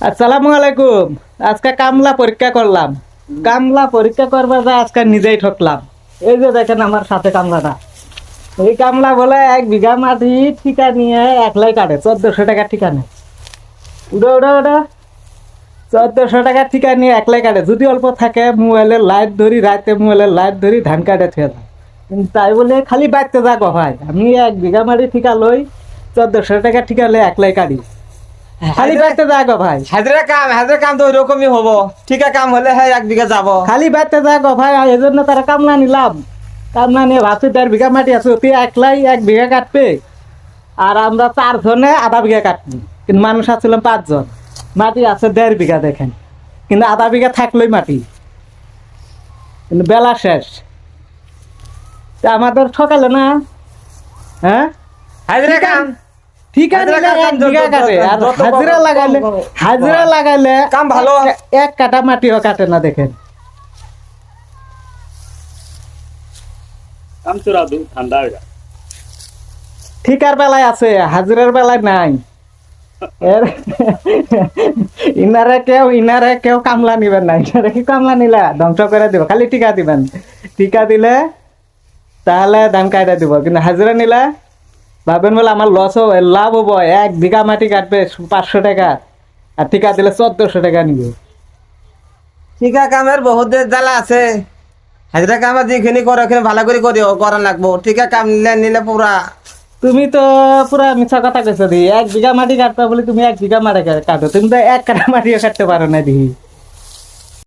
আসসালামু আলাইকুম। আজকে কামলা পরীক্ষা করলাম। কামলা পরীক্ষা করবার যা আজকে নিজেই ঠকলাম। এই যে দেখেন আমার সাথে কামলাটা। এই কামলা বলে এক বিঘা মাটি ঠিকা নিয়ে একলাই কাটে, চোদ্দশো টাকা ঠিকা নেয়। উড়ো উড়ো উড়ো। চোদ্দশো টাকা ঠিকা নিয়ে একলাই কাটে। যদি অল্প থাকে, মোবাইলের লাইট ধরি রাতে মোবাইলের লাইট ধরি, ধান কাটে কিন্তু তাই বলে খালি বাড়তে যা ভাই আমি এক বিঘা মাটি ঠিকা লই, চোদ্দশো টাকা ঠিকা লই একলাই কাটি। খালি বাড়তে যাক ভাই। হাজিরা কাম হাজিরা কাম তো ওইরকমই হব। ঠিকা কাম হলে হ্যাঁ এক বিঘা যাব। খালি বাড়তে যাক ভাই এই জন্য তারা কামলা নিলাম কামলা নিয়ে ভাবছি দেড় বিঘা মাটি আছে অতি একলাই এক বিঘা কাটবে। আর আমরা চারজনে আধা বিঘা কাটবি। কিন্তু মানুষ আসছিলাম পাঁচজন। মাটি আছে দেড় বিঘা দেখেন। কিন্তু আধা বিঘা থাকলোই মাটি। কিন্তু বেলা শেষ। তা আমাদের ঠকালে না? হ্যাঁ? হাজিরা কাম হাজিরা লাগাইলে কম- কম- হাজিরা লাগাইলে কাম ভালো। এক- কাটা মাটিও কাটে না দেখেন। ঠিকার বেলায় আছে হাজিরার বেলায় নাই। ইনারে কেউ ইনারে কেউ কামলা নিবেন না। ইনারে কি কামলা নিলা? ধ্বংস করে দিব খালি টিকা দিবেন। টিকা দিলে তাহলে ধান কাটা দিব। কিন্তু হাজিরা নিলে ভাবেন বলে আমার লস হবে লাভ হব। এক বিঘা মাটি কাটবে পাঁচশো টাকা। আর ঠিকা দিলে চোদ্দশো টাকা নিব। ঠিকা কামের বহুত দেশ জ্বালা আছে। হাজিরা কাম যেখানে করো ওখানে ভালো করে করিও করা লাগবো। ঠিকা কাম নিলে নিলে পুরা তুমি তো পুরা মিছা কথা কইছো দি এক বিঘা মাটি কাটবা বলে তুমি এক বিঘা মাটি কাটো। তুমি তো এক কাটা মাটিও কাটতে পারো না দিহি